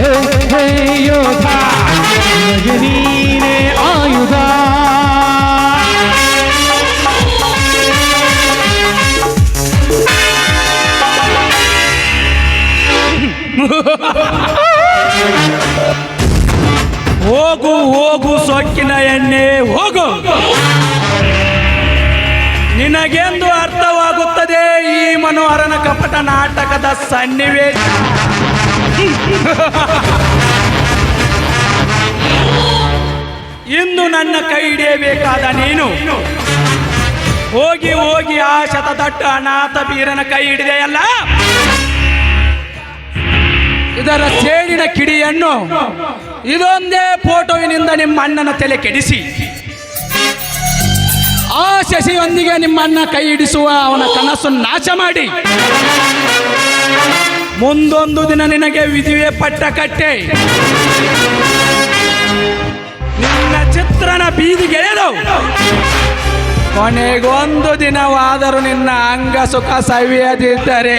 ಹೇ ಹೋಗು ಹೋಗು ಸೊಕ್ಕಿನ ಎಣ್ಣೆ ಹೋಗು. ನಿನಗೆಂದು ಅರ್ಥವಾಗುತ್ತದೆ ಈ ಮನೋಹರನ ಕಪಟ ನಾಟಕದ ಸನ್ನಿವೇಶ? ಇಂದು ನನ್ನ ಕೈ ಹಿಡಿಯಬೇಕಾದ ನೀನು. ಹೋಗಿ ಹೋಗಿ ಆ ಶತದಟ್ಟ ಅನಾಥ ಬೀರನ ಕೈ ಹಿಡಿದೆಯಲ್ಲ? ಇದರ ಸೇಡಿನ ಕಿಡಿಯನ್ನು ಇದೊಂದೇ ಫೋಟೋವಿನಿಂದ ನಿಮ್ಮ ಅಣ್ಣನ ತಲೆ ಕೆಡಿಸಿ. ಆ ಶಶಿಯೊಂದಿಗೆ ನಿಮ್ಮ ಅಣ್ಣ ಕೈ ಹಿಡಿಸುವ ಅವನ ಕನಸು ನಾಶ ಮಾಡಿ. ಮುಂದೊಂದು ದಿನ ನಿನಗೆ ವಿಧಿವೆ ಪಟ್ಟ ಕಟ್ಟೆ. ನಿನ್ನ ಚಿತ್ರನ ಬೀದಿಗೆಳೆದು ಕೊನೆಗೊಂದು ದಿನವಾದರೂ ನಿನ್ನ ಅಂಗ ಸುಖ ಸವಿಯದಿದ್ದರೆ.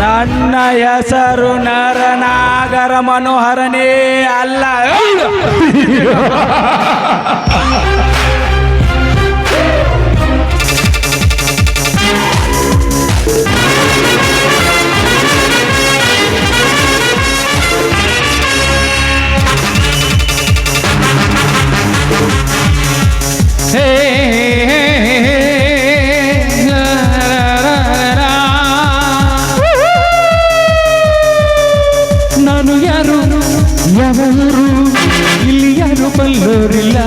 ನನ್ನ ಹೆಸರು ನರನಾಗರ ಮನೋಹರನೇ ಅಲ್ಲ. ನಾನು ಯಾರು? ಯಾರು ಇಲ್ಲಿ ಯಾರು ಬಲ್ಲೋರಿಲ್ಲ?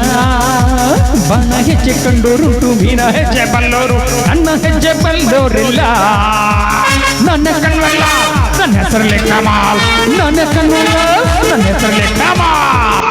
ಬಣ ಹೆಜ್ಜೆ ಕಂಡೋರುಂಟು ಮೀನ ಹೆಜ್ಜೆ ಬಲ್ಲೋರು ನನ್ನ ಹೆಜ್ಜೆ ಬಲ್ಲೋರಿಲ್ಲ. ನನ್ನ ಕಣ್ವಲ್ಲ, ನನ್ನ ಹೆಸರಲ್ಲಿ ಕಮಾಲ್. ನನ್ನ ಕಣ್ವಲ್ಲ, ನನ್ನ ಹೆಸರಲ್ಲಿ ಕಮಾಲ್.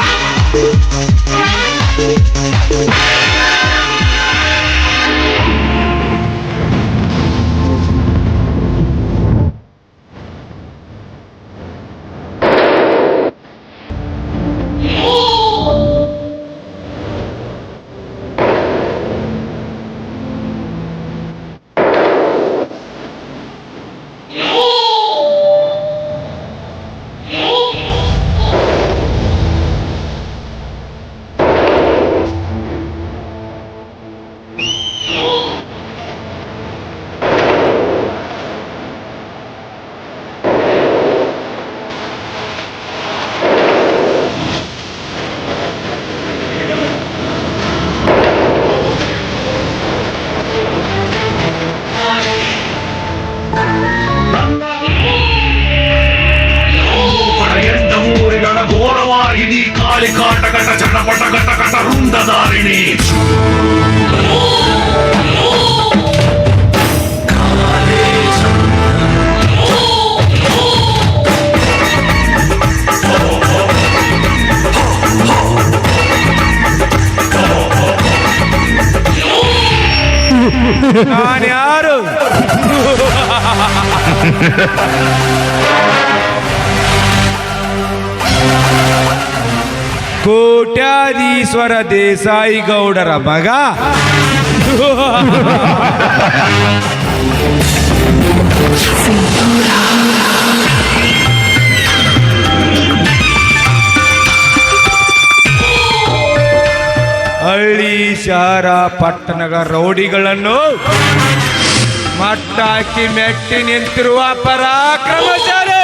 ನಾನು ಯಾರು ಕೋಟ್ಯಾಧೀಶ್ವರ ದೇಸಾಯಿ ಗೌಡರ ಮಗ ಹಳ್ಳಿ ಶಹರ ಪಟ್ಟಣದ ರೌಡಿಗಳನ್ನು ಮಟ್ಟಾಕಿ ಮೆಟ್ಟಿ ನಿಂತಿರುವ ಪರಾಕ್ರಮಚಾರಿ!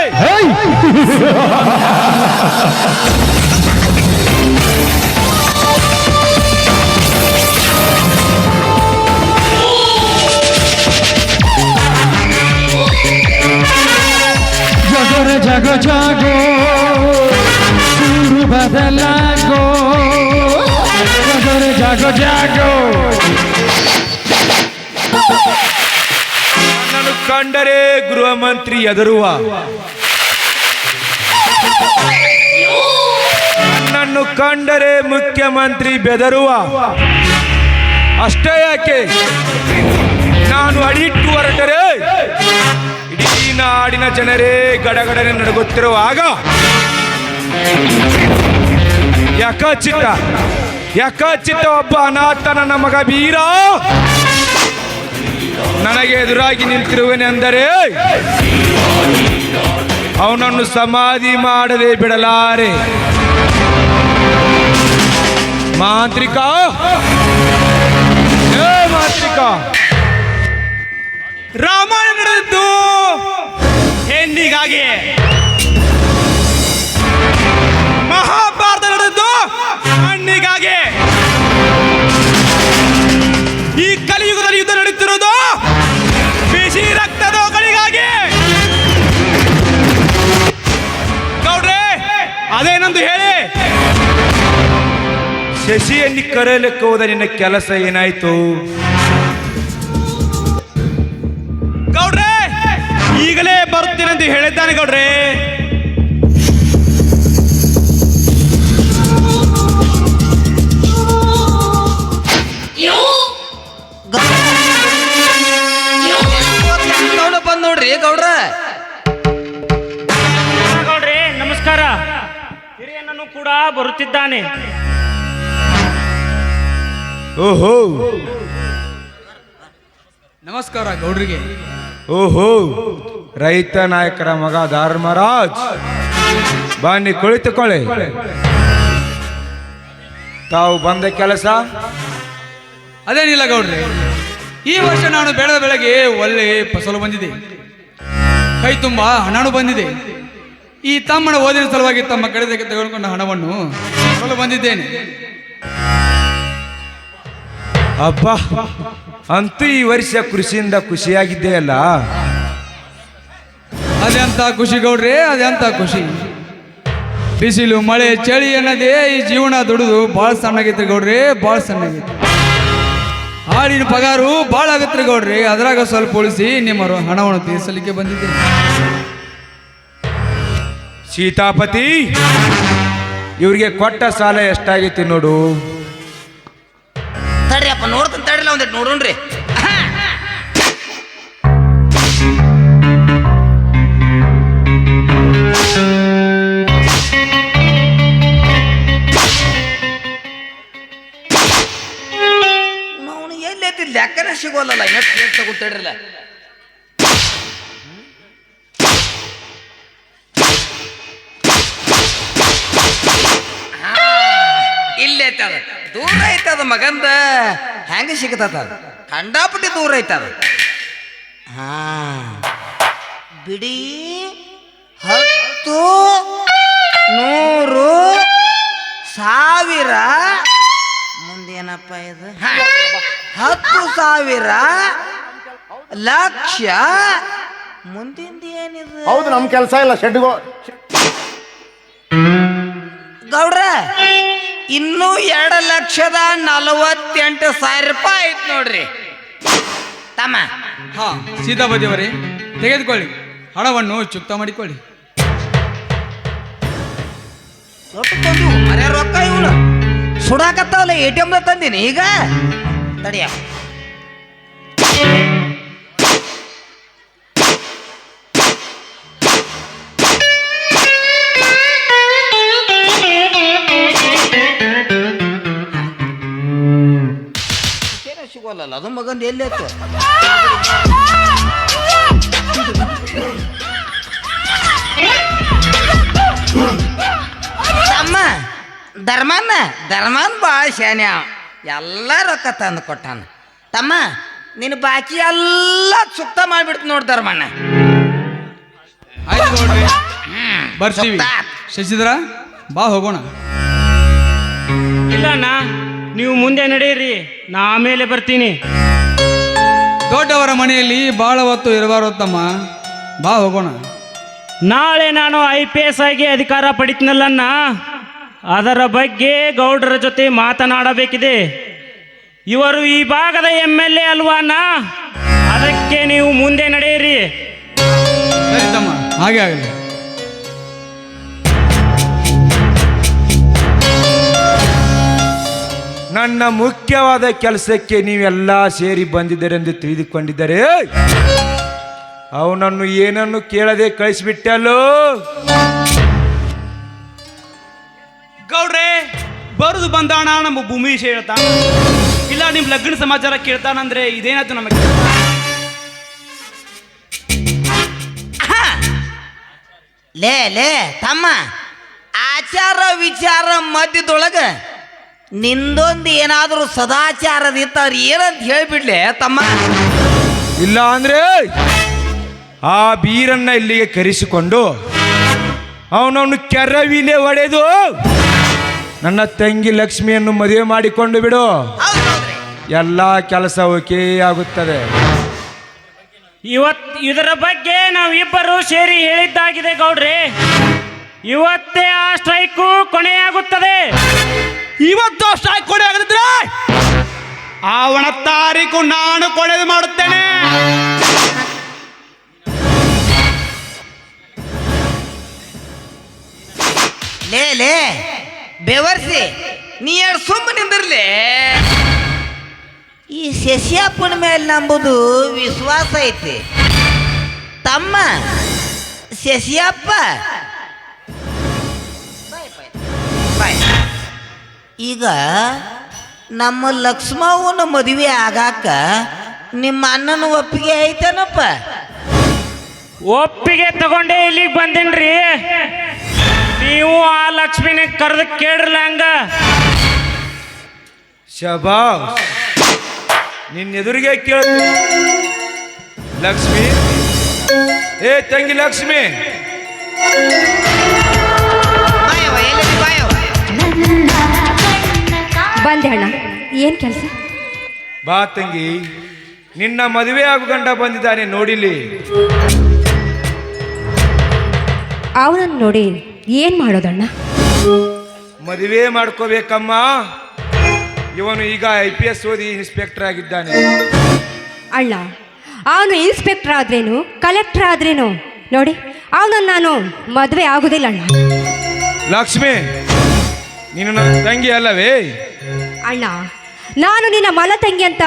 ಜಗರ ಜಗ ಜಾಗೋ ಸುರು ಬದಲಾಗೋ ಜಗರ ಜಗ ನನ್ನನ್ನು ಕಂಡರೆ ಗೃಹ ಮಂತ್ರಿ ಎದರುವ ನನ್ನನ್ನು ಕಂಡರೆ ಮುಖ್ಯಮಂತ್ರಿ ಬೆದರುವ. ಅಷ್ಟೇ ಯಾಕೆ? ನಾನು ಅಡಿಟ್ಟು ಹೊರಟರೆ. ಇಡೀ ನಾಡಿನ ಜನರೇ ಗಡಗಡನೆ ನಡುಗುತ್ತಿರುವಾಗ. ಯಾಕಚಿತ್ತ ಯಾಕಚಿತ್ತ ಒಬ್ಬ ಅನಾಥ ನನ್ನ ಮಗ ವೀರ ನನಗೆ ಎದುರಾಗಿ ನಿಂತಿರುವನೆಂದರೆ ಅವನನ್ನು ಸಮಾಧಿ ಮಾಡದೆ ಬಿಡಲಾರೆ. ಮಾಂತ್ರಿಕ! ಮಾಂತ್ರಿಕ! ರಾಮಾಯಣದ್ದು ಹೆಣ್ಣಿಗಾಗಿ ಮಹಾಭಾರತ ನಡೆದದ್ದು! ಹಣ್ಣಿಗಾಗಿ? ಶಶಿಯಲ್ಲಿ ಕರೆಯಲಿಕ್ಕೆ ಹೋದ ನಿನ್ನ ಕೆಲಸ ಏನಾಯ್ತು? ಗೌಡ್ರೆ ಈಗಲೇ ಬರುತ್ತೇನೆಂದು ಹೇಳಿದ್ದಾನೆ ಗೌಡ್ರೆ. ಗೌಡ ಬಂದ್ ನೋಡ್ರಿ ಗೌಡ್ರ. ಗೌಡ್ರೆ ನಮಸ್ಕಾರ. ಹಿರಿಯಣ್ಣನು ಕೂಡ ಬರುತ್ತಿದ್ದಾನೆ. ಓಹೋ. ನಮಸ್ಕಾರ ಗೌಡ್ರಿಗೆ. ಓಹೋ. ರೈತ ನಾಯಕರ ಮಗ ಧರ್ಮರಾಜ್ ಬನ್ನಿ ಕುಳಿತುಕೊಳ್ಳಿ. ತಾವು ಬಂದ ಕೆಲಸ? ಅದೇನಿಲ್ಲ ಗೌಡ್ರಿ. ಈ ವರ್ಷ ನಾನು ಬೆಳೆದ ಬೆಳೆಗೆ ಒಳ್ಳೆ ಫಸಲು ಬಂದಿದೆ. ಕೈ ತುಂಬ ಹಣನು ಬಂದಿದೆ. ಈ ತಮ್ಮನ ಓದಿನ ಸಲುವಾಗಿ ತಮ್ಮ ಕಡೆ ತೆಗೆದುಕೊಂಡ ಹಣವನ್ನು ಬಂದಿದ್ದೇನೆ. ಅಬ್ಬಾ ಅಂತೂ ಈ ವರ್ಷ ಕೃಷಿಯಿಂದ ಖುಷಿಯಾಗಿದ್ದೆ ಅಲ್ಲ ಅದೆಂತ ಖುಷಿ ಗೌಡ್ರಿ ಅದೆಂತ ಖುಷಿ. ಬಿಸಿಲು ಮಳೆ ಚಳಿ ಅನ್ನೋದೇ ಈ ಜೀವನ ದುಡಿದು ಭಾಳ ಸಣ್ಣಾಗಿತ್ತು ಗೌಡ್ರಿ ಭಾಳ ಸಣ್ಣಾಗಿತ್ತು ಹಾಡಿನ ಪಗಾರು ಭಾಳ ಆಗತ್ರಿ ಗೌಡ್ರಿ ಅದ್ರಾಗ ಸ್ವಲ್ಪ ಉಳಿಸಿ ನಿಮ್ಮ ಹಣವನ್ನು ತೀರಿಸಲಿಕ್ಕೆ ಬಂದಿದ್ದೆ. ಸೀತಾಪತಿ ಇವರಿಗೆ ಕೊಟ್ಟ ಸಾಲ ಎಷ್ಟಾಗಿತ್ತು ನೋಡು? ಒಂದಿಟ್ಟು ನೋಡೋಣ್ರಿ ಲೆಕ್ಕನ ಸಿಗೋಲ್ಲ ಎಷ್ಟು ಪ್ಲೇಟ್ ತಗೋತಡ್ರಲ್ಲ ಇಲ್ಲೈತದ ಐತೆ ಅದು ಮಗಂದ. ಹೆಂಗ ಸಿಗತದ ಕಂಡಾಪಟ್ಟಿ ದೂರ ಐತೆ ಅದು ಹಾ. ಬಿಡಿ. ಹತ್ತು ನೂರು ಸಾವಿರ. ಮುಂದೇನಪ್ಪ ಇದು. ಹತ್ತು ಸಾವಿರ ಲಕ್ಷ. ಮುಂದಿಂದ ಏನಿದು? ಹೌದು ನಮ್ಮ ಕೆಲಸ ಇಲ್ಲ ಶೆಡ್ಗೋ ಗೌಡ್ರ. ಇನ್ನೂ ಎರಡು ಲಕ್ಷದ ನಲವತ್ತೆಂಟು ಸಾವಿರ ರೂಪಾಯಿ ಆಯ್ತು ನೋಡ್ರಿ. ತಮ್ಮ. ಹಾ ಸೀತಾಪತಿಯವರೇ ತೆಗೆದುಕೊಳ್ಳಿ. ಹಣವನ್ನು ಚುಕ್ತ ಮಾಡಿಕೊಳ್ಳಿ. ರೊಕ್ಕ ಇವನು ಸುಡಾಕತ್ತಾವಲ್ಲ ಎ ಟಿ ಎಮ್ದ ತಂದೀನಿ ಈಗ. ತಡಿಯ. ಸಿಗೋಲ್ಲ ಅದು ಮಗಂದು ಎಲ್ಲಿ ಆಯ್ತು? ತಮ್ಮ ಧರ್ಮನ್ನ ಧರ್ಮನ್ ಭಾಳ ಶಾನೆ. ಎಲ್ಲ ರೊಕ್ಕ ತಂದು ಕೊಟ್ಟಾನ. ತಮ್ಮ ನಿನ್ನ ಬಾಕಿ ಎಲ್ಲ ಸುತ್ತ ಮಾಡಿಬಿಡ್ತು ನೋಡಿ ಧರ್ಮಣ್ಣ. ಆಯ್ತು ನೋಡ್ರಿ. ಬರ್ತೀವಿ. ಶಶಿಧರ ಬಾ ಹೋಗೋಣ. ಇಲ್ಲ ಅಣ್ಣ ನೀವು ಮುಂದೆ ನಡೆಯಿರಿ ನಾ ಆಮೇಲೆ ಬರ್ತೀನಿ. ದೊಡ್ಡವರ ಮನೆಯಲ್ಲಿ ಭಾಳ ಹೊತ್ತು ಇರಬಾರ್ದು ತಮ್ಮ. ಬಾ ಹೋಗೋಣ. ನಾಳೆ ನಾನು ಐ ಪಿ ಎಸ್ ಆಗಿ ಅಧಿಕಾರ ಪಡಿತೀನಲ್ಲಣ್ಣ. ಅದರ ಬಗ್ಗೆ ಗೌಡರ ಜೊತೆ ಮಾತನಾಡಬೇಕಿದೆ. ಇವರು ಈ ಭಾಗದ ಎಂ ಎಲ್ ಎ ಅಲ್ವಾ ಅಣ್ಣ? ಅದಕ್ಕೆ ನೀವು ಮುಂದೆ ನಡೆಯಿರಿ. ಸರಿ ತಮ್ಮ ಹಾಗೆ ಆಗಲಿ. ನನ್ನ ಮುಖ್ಯವಾದ ಕೆಲಸಕ್ಕೆ ನೀವೆಲ್ಲ ಸೇರಿ ಬಂದಿದ್ದೀರಿ ಎಂದು ತಿಳಿದುಕೊಂಡಿದ್ದಾರೆ ಅವನನ್ನು ಏನನ್ನು ಕೇಳದೆ ಕಳಿಸಿಬಿಟ್ಟಲ್ಲೋ? ಗೌಡ್ರೆ ಬರೆದು ಬಂದಾಣ ನಮ್ಮ ಭೂಮಿ ವಿಷಯ ಇಲ್ಲ ನಿಮ್ಮ ಲಗ್ನ ಸಮಾಚಾರ ಕೇಳ್ತಾನಂದ್ರೆ ಇದೇನಾಯ್ತು ನಮಗೆ? ಲೇ ಲೇ ತಮ್ಮ. ಆಚಾರ ವಿಚಾರ ಮಧ್ಯದೊಳಗೆ ನಿಂದೊಂದು ಏನಾದರೂ ಸದಾಚಾರದಿತ್ತ ಅವ್ರು ಏನಂತ ಹೇಳಿಬಿಡ್ಲೆ ತಮ್ಮ? ಇಲ್ಲ ಅಂದ್ರೆ ಆ ಬೀರನ್ನ ಇಲ್ಲಿಗೆ ಕರೆಸಿಕೊಂಡು ಅವನವನು ಕೆರವಿಲೆ ಒಡೆದು ನನ್ನ ತಂಗಿ ಲಕ್ಷ್ಮಿಯನ್ನು ಮದುವೆ ಮಾಡಿಕೊಂಡು ಬಿಡು. ಎಲ್ಲ ಕೆಲಸ ಓಕೆ ಆಗುತ್ತದೆ. ಇವತ್ತು ಇದರ ಬಗ್ಗೆ ನಾವಿಬ್ಬರು ಸೇರಿ ಹೇಳಿದ್ದಾಗಿದೆ ಗೌಡ್ರಿ. ಇವತ್ತೇ ಆ ಸ್ಟ್ರೈಕು ಕೊನೆಯಾಗುತ್ತದೆ. ಇವತ್ತು ಸ್ಟ್ರೈಕ್ ಕೊಡೆ ಆಗದಿದ್ರೆ ಅವನ ತಾರೀಕು ನಾನು ಕೊಳೆದು ಮಾಡುತ್ತೇನೆ. ಲೇ ಲೇ, ಬೆವರ್ಸಿ, ನೀ ಎರಡು ಸುಮ್ಮ ನಿಂದಿರ್ಲಿ ಈ ಶಶಿಯಪ್ಪನ ಮೇಲೆ ನಂಬುದು ವಿಶ್ವಾಸ ಐತಿ. ತಮ್ಮ ಶಶಿಯಪ್ಪ ಈಗ ನಮ್ಮ ಲಕ್ಷ್ಮವ್ವನ ಮದುವೆ ಆಗಾಕ ನಿಮ್ಮ ಅಣ್ಣನ ಒಪ್ಪಿಗೆ ಐತೇನಪ್ಪ? ಒಪ್ಪಿಗೆ ತಗೊಂಡೇ ಇಲ್ಲಿಗೆ ಬಂದೇನ್ರಿ. ನೀವು ಆ ಲಕ್ಷ್ಮಿನ ಕರೆದು ಕೇಳ್ರಲ್ಲ ಹಂಗ? ಶಬಾ ನಿನ್ನ ಎದುರಿಗೆ ಕೇಳ. ಲಕ್ಷ್ಮಿ ಏ ತಂಗಿ ಲಕ್ಷ್ಮಿ. ಬಂದೆ ಅಣ್ಣ. ಏನು ಕೆಲಸ? ಬಾ ತಂಗಿ. ನಿನ್ನ ಮದುವೆ ಆಗು ಗಂಡ ಬಂದಿದ್ದಾನೆ ನೋಡಿಲಿ ಅವನನ್ನು ನೋಡಿ ಏನು ಮಾಡೋದಣ್ಣ? ಮದುವೆ ಮಾಡ್ಕೋಬೇಕಮ್ಮ. ಇವನು ಈಗ ಐ ಪಿ ಎಸ್ ಓದಿ ಇನ್ಸ್ಪೆಕ್ಟರ್ ಆಗಿದ್ದಾನೆ. ಅಣ್ಣ ಅವನು ಇನ್ಸ್ಪೆಕ್ಟರ್ ಆದ್ರೇನು ಕಲೆಕ್ಟರ್ ಆದ್ರೇನು? ನೋಡಿ ಅವನನ್ನು ನಾನು ಮದುವೆ ಆಗೋದಿಲ್ಲ ಅಣ್ಣ. ಲಕ್ಷ್ಮಿ ನೀನು ನನ್ನ ತಂಗಿ ಅಲ್ಲವೇ? ಅಣ್ಣ ನಾನು ನಿನ್ನ ಮಲ ತಂಗಿ ಅಂತ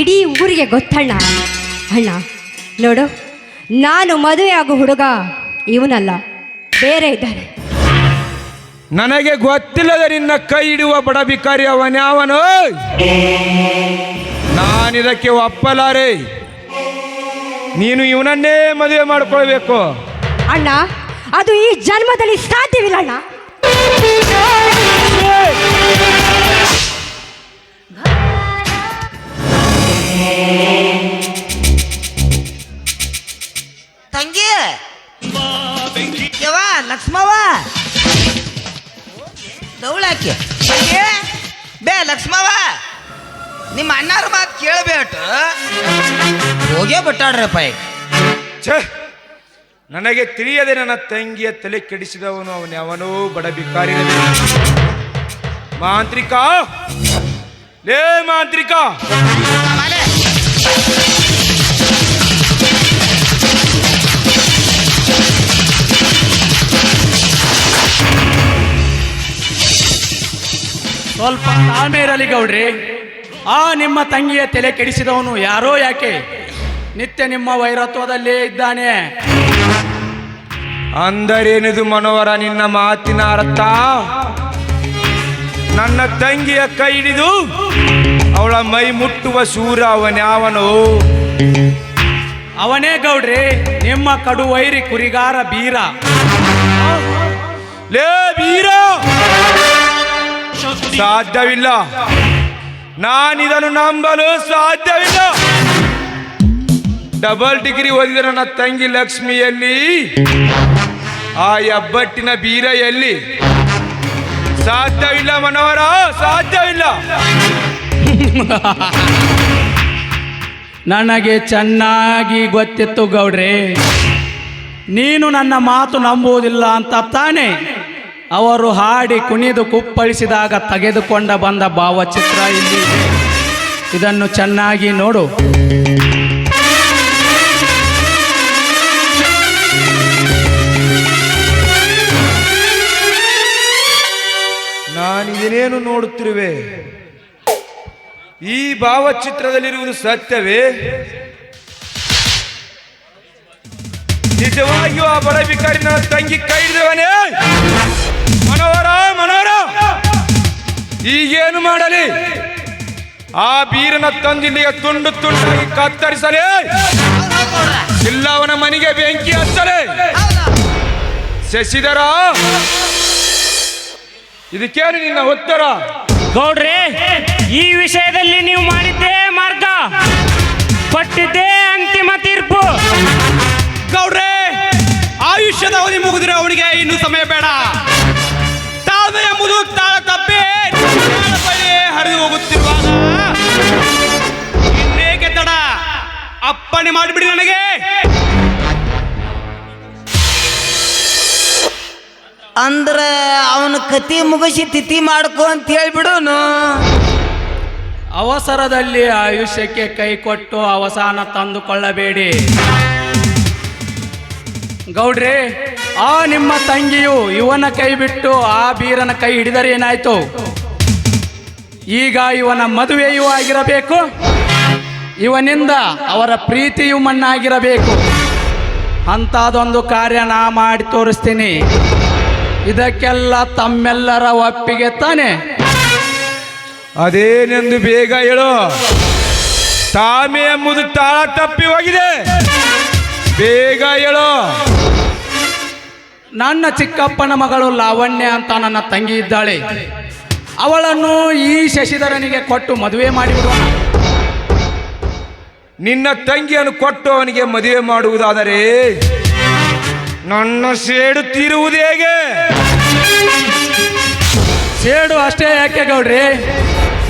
ಇಡೀ ಊರಿಗೆ ಗೊತ್ತಣ್ಣ. ಅಣ್ಣ ನೋಡು ನಾನು ಮದುವೆ ಆಗೋ ಹುಡುಗ ಇವನಲ್ಲ ಬೇರೆ ಇದ್ದಾನೆ. ನನಗೆ ಗೊತ್ತಿಲ್ಲದ ನಿನ್ನ ಕೈ ಹಿಡುವ ಬಡ ಬಿಕಾರಿ ಅವನ್ಯಾವನು ನಾನಿದಕ್ಕೆ ಒಪ್ಪಲಾರೆ. ನೀನು ಇವನನ್ನೇ ಮದುವೆ ಮಾಡ್ಕೊಳ್ಬೇಕು. ಅಣ್ಣ ಅದು ಈ ಜನ್ಮದಲ್ಲಿ ಸಾಧ್ಯವಿಲ್ಲ ಅಣ್ಣ. ಹೋಗೇ ಬಟ್ಟಾಡ್ರಪ್ಪ ಈಗ. ಛೇ ನನಗೆ ತಿಳಿಯದೆ ನನ್ನ ತಂಗಿಯ ತಲೆ ಕೆಡಿಸಿದವನು ಅವನ್ಯಾವನೋ ಬಡ ಬಿಕಾರಿ ಮಾಂತ್ರಿಕ! ಲೇ ಮಾಂತ್ರಿಕ! ಸ್ವಲ್ಪ ತಾಳ್ಮೆ ಇರಲಿ ಗೌಡ್ರಿ. ಆ ನಿಮ್ಮ ತಂಗಿಯ ತಲೆ ಕೆಡಿಸಿದವನು ಯಾರೋ ಯಾಕೆ? ನಿತ್ಯ ನಿಮ್ಮ ವೈರತ್ವದಲ್ಲೇ ಇದ್ದಾನೆ. ಅಂದರೇನಿದು ಮನೋಹರ ನಿನ್ನ ಮಾತಿನ ಅರ್ಥ? ನನ್ನ ತಂಗಿಯ ಕೈ ಹಿಡಿದು ಅವಳ ಮೈ ಮುಟ್ಟುವ ಶೂರ ಅವನ್ಯಾವನು ಅವನೇ ಗೌಡ್ರಿ ನಿಮ್ಮ ಕಡು ವೈರಿ ಕುರಿಗಾರ ಬೀರ. ಲೇ ಬೀರ! ಸಾಧ್ಯವಿಲ್ಲ. ನಾನಿದನ್ನು ನಂಬಲು ಸಾಧ್ಯವಿಲ್ಲ. ಡಬಲ್ ಡಿಗ್ರಿ ಓದಿದ ನನ್ನ ತಂಗಿ ಲಕ್ಷ್ಮಿಯಲ್ಲಿ, ಆ ಎಬ್ಬಟ್ಟಿನ ಬೀರ ಎಲ್ಲಿ ಸಾಧ್ಯವಿಲ್ಲ ಮನೋಹರ, ಸಾಧ್ಯವಿಲ್ಲ. ನನಗೆ ಚೆನ್ನಾಗಿ ಗೊತ್ತಿತ್ತು ಗೌಡ್ರೆ. ನೀನು ನನ್ನ ಮಾತು ನಂಬುವುದಿಲ್ಲ ಅಂತ ತಾನೆ. ಅವರು ಹಾಡಿ ಕುಣಿದು ಕುಪ್ಪಳಿಸಿದಾಗ ತೆಗೆದುಕೊಂಡ ಬಂದ ಭಾವಚಿತ್ರ ಇಲ್ಲಿ ಇದೆ. ಇದನ್ನು ಚೆನ್ನಾಗಿ ನೋಡು. ನಾನು ಏನೇನು ನೋಡುತ್ತಿರುವೆ? ಈ ಭಾವಚಿತ್ರದಲ್ಲಿರುವುದು ಸತ್ಯವೇ? ನಿಜವಾಗಿಯೂ ಆ ಬಡ ಬಿಕಾರಿ ನನ್ನ ತಂಗಿ ಕೈ ಮನೋರ ಮನೋಹರ ಈಗೇನು ಮಾಡಲಿ? ಆ ಬೀರನ ತಂದಿಲ್ಲಿಗೆ ತುಂಡು ತುಂಡಾಗಿ ಕತ್ತರಿಸಲೇ. ಇಲ್ಲ ಅವನ ಮನೆಗೆ ಬೆಂಕಿ ಹಚ್ಚಲೇ. ಶಶಿಧರ ಇದಕ್ಕೇನು ನಿನ್ನ ಉತ್ತರ? ಗೌಡ್ರೆ ಈ ವಿಷಯದಲ್ಲಿ ನೀವು ಮಾಡಿದ್ದೇ ಮಾರ್ಗ. ಕೊಟ್ಟಿದ್ದೇ ಅಂತಿಮ ತೀರ್ಪು. ಗೌಡ್ರೆ ಆಯುಷ್ಯದ ಅವಧಿ ಮುಗಿದ್ರೆ ಅವನಿಗೆ ಇನ್ನು ಸಮಯ ಬೇಡ. ತಾಳ್ಮೆ ಎಂಬುದು ತಾಳ ತಪ್ಪಿ ಹರಿದು ಹೋಗುತ್ತಿರುವಾಗ ಇನ್ನೇಕೆ ತಡ? ಅಪ್ಪಣೆ ಮಾಡಿಬಿಡಿ ನನಗೆ. ಅಂದ್ರ ಅವನ ಕತಿ ಮುಗಿಸಿ ತಿಥಿ ಮಾಡ್ಕೊ ಅಂತ ಹೇಳ್ಬಿಡುನು. ಅವಸರದಲ್ಲಿ ಆಯುಷ್ಯಕ್ಕೆ ಕೈ ಕೊಟ್ಟು ಅವಸಾನ ತಂದುಕೊಳ್ಳಬೇಡಿ. ಗೌಡ್ರೆ ಆ ನಿಮ್ಮ ತಂಗಿಯು ಇವನ ಕೈ ಬಿಟ್ಟು ಆ ಬೀರನ ಕೈ ಹಿಡಿದರೆ ಏನಾಯ್ತು? ಈಗ ಇವನ ಮದುವೆಯೂ ಆಗಿರಬೇಕು. ಇವನಿಂದ ಅವರ ಪ್ರೀತಿಯು ಮಣ್ಣಾಗಿರಬೇಕು. ಅಂತಾದೊಂದು ಕಾರ್ಯ ನಾ ಮಾಡಿ ತೋರಿಸ್ತೀನಿ. ಇದಕ್ಕೆಲ್ಲ ತಮ್ಮೆಲ್ಲರ ಒಪ್ಪಿಗೆ ತಾನೆ. ಅದೇನೆಂದು ಬೇಗ ಹೇಳು. ತಾಮೆ ಎಂಬುದು ತಾಳ ತಪ್ಪಿ ಹೋಗಿದೆ. ಬೇಗ ಹೇಳು. ನನ್ನ ಚಿಕ್ಕಪ್ಪನ ಮಗಳು ಲಾವಣ್ಯ ಅಂತ ನನ್ನ ತಂಗಿ ಇದ್ದಾಳೆ. ಅವಳನ್ನು ಈ ಶಶಿಧರನಿಗೆ ಕೊಟ್ಟು ಮದುವೆ ಮಾಡಿಬಿಡುವ. ನಿನ್ನ ತಂಗಿಯನ್ನು ಕೊಟ್ಟು ಅವನಿಗೆ ಮದುವೆ ಮಾಡುವುದಾದರೆ ನನ್ನ ಸೇಡು ತೀರುವುದು ಹೇಗೆ? ಸೇಡು ಅಷ್ಟೇ ಯಾಕೆ ಗೌಡ್ರಿ?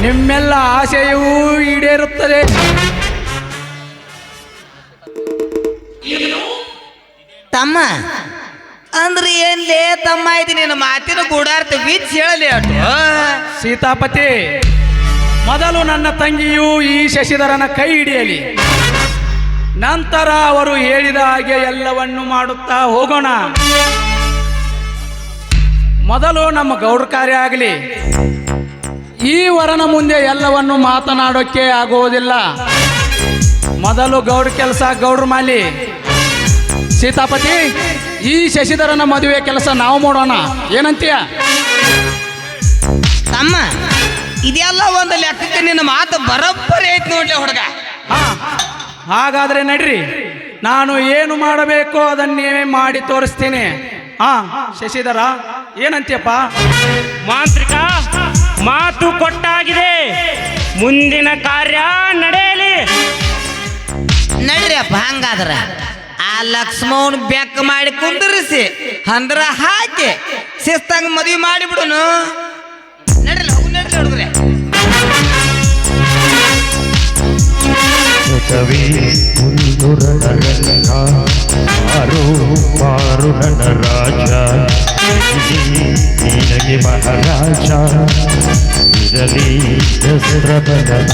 ನಿಮ್ಮೆಲ್ಲ ಆಸೆಯೂ ಈಡೇರುತ್ತದೆ. ತಮ್ಮ ಅಂದ್ರೆ ಏನ್ಲೇ ತಮ್ಮ ಐತಿ, ನಿನ್ನ ಮಾತಿನ ಗೂಡಾರ್ಥ ಬಿಚ್ಚ ಹೇಳಲಿ ಅಟ್ಟು ಸೀತಾಪತಿ, ಮೊದಲು ನನ್ನ ತಂಗಿಯು ಈ ಶಶಿಧರನ ಕೈ ಹಿಡಿಯಲಿ. ನಂತರ ಅವರು ಹೇಳಿದ ಹಾಗೆ ಎಲ್ಲವನ್ನು ಮಾಡುತ್ತಾ ಹೋಗೋಣ. ಮೊದಲು ನಮ್ಮ ಗೌಡ ಕಾರ್ಯ ಆಗಲಿ. ಈ ವರನ ಮುಂದೆ ಎಲ್ಲವನ್ನು ಮಾತನಾಡೋಕ್ಕೆ ಆಗುವುದಿಲ್ಲ. ಮೊದಲು ಗೌಡ ಕೆಲಸ ಗೌಡ್ರ ಮಾಲಿ. ಸೀತಾಪತಿ ಈ ಶಶಿಧರನ ಮದುವೆ ಕೆಲಸ ನಾವು ಮಾಡೋಣ. ಏನಂತೀಯ? ತಮ್ಮ ಇದೆಲ್ಲ ಒಂದು ಲೆಕ್ಕಕ್ಕೆ ನಿನ್ನ ಮಾತು ಬರೋಬ್ಬರಿ ಐತಿ ನೋಡ್ಲಿ ಹುಡುಗ. ಹಾ. ಹಾಗಾದ್ರೆ ನಡ್ರಿ. ನಾನು ಏನು ಮಾಡಬೇಕು ಅದನ್ನೇ ಮಾಡಿ ತೋರಿಸ್ತೀನಿ. ಹಾ ಶಶಿಧರ ಏನಂತೀಯಪ್ಪ? ಮಾಂತ್ರಿಕ ಮಾತು ಕೊಟ್ಟಾಗಿದೆ. ಮುಂದಿನ ಕಾರ್ಯ ನಡೆಯಲಿ. ನಡ್ರಿ ಅಪ್ಪ ಹಂಗಾದ್ರ. ಆ ಲಕ್ಷ್ಮಣ ಬೆಕ್ಕ ಮಾಡಿ ಕುಂದರಿಸಿ, ಅಂದ್ರ ಹಾಕಿ, ಶಿಸ್ತಂಗ ಮದುವೆ ಮಾಡಿಬಿಡುನು ನಡ್ರಿ, ಹೋಗು ನಡ್ರಿ ಹುಡುಗ್ರೆ. ಕವಿ ಮಾರು ಮಾರು ನನ್ನ ರಾಜ. ನಿನಗೆ ಮಹಾರಾಜ. ಇರಲಿ ದಸರಥನ